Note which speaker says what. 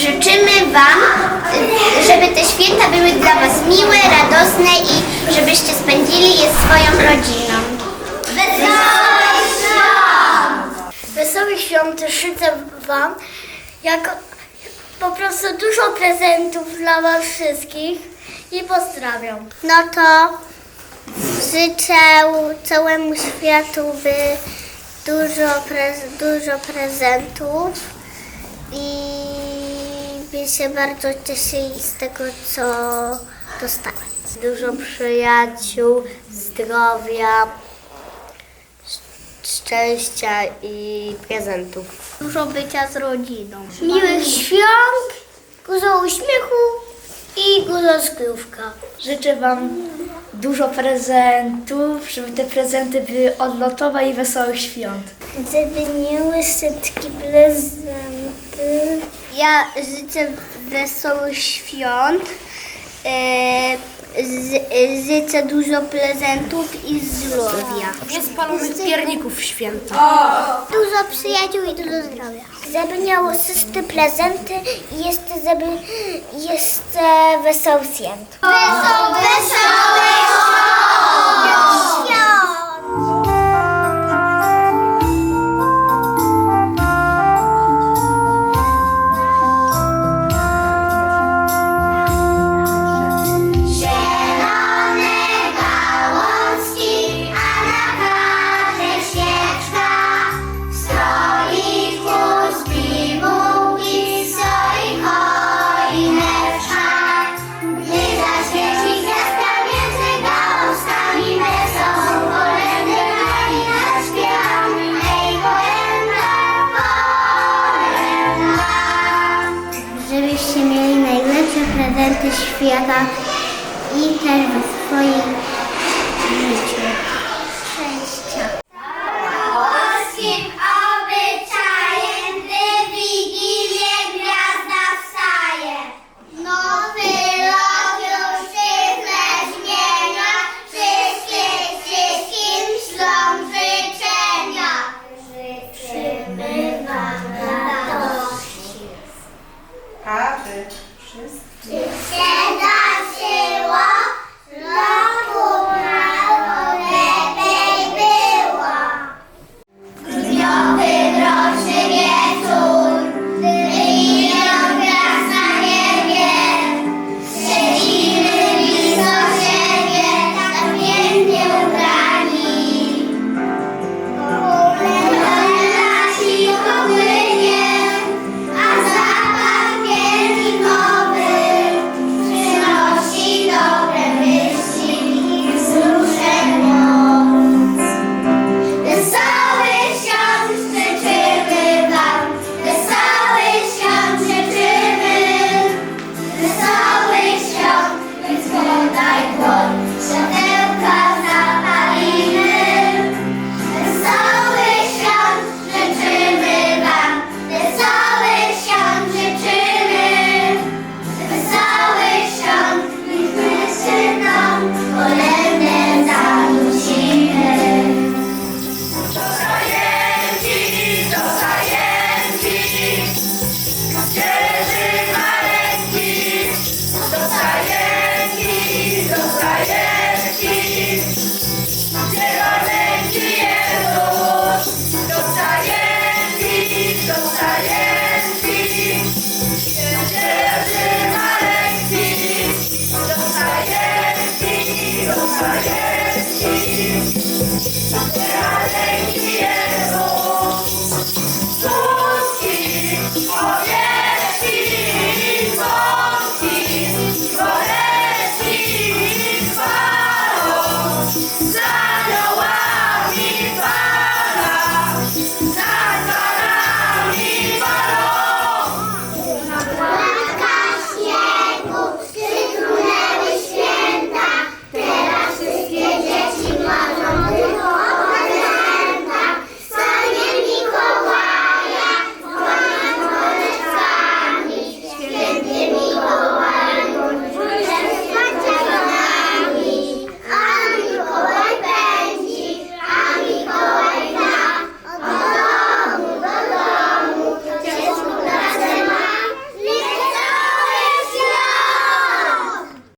Speaker 1: Wam, y, żeby te święta były dla Was miłe, radosne i żebyście spędzili je swoją rodziną. Wesołych świąt!
Speaker 2: Wesołych świąt życzę Wam, jak po prostu dużo prezentów dla Was wszystkich i pozdrawiam. No to życzę całemu światu by dużo, prez, dużo prezentów i się bardzo cieszyli z tego, co dostali. Dużo przyjaciół, zdrowia, szczęścia i prezentów. Dużo bycia z rodziną. Miłych świąt, dużo uśmiechu i dużo skryówka.
Speaker 3: Życzę Wam dużo prezentów, żeby te prezenty były odlotowe i wesołych świąt.
Speaker 2: Żeby miły wszystkie prezenty. Ja życzę wesołych świąt. E, z, życzę dużo prezentów i zdrowia.
Speaker 3: Niespalonych pierników w święta.
Speaker 2: Dużo przyjaciół i dużo zdrowia. Żeby miało wszystkie prezenty i jeszcze żeby jeszcze wesoły święt.
Speaker 1: Wesołych
Speaker 2: prezenty świata i też w swoim
Speaker 1: wszystkie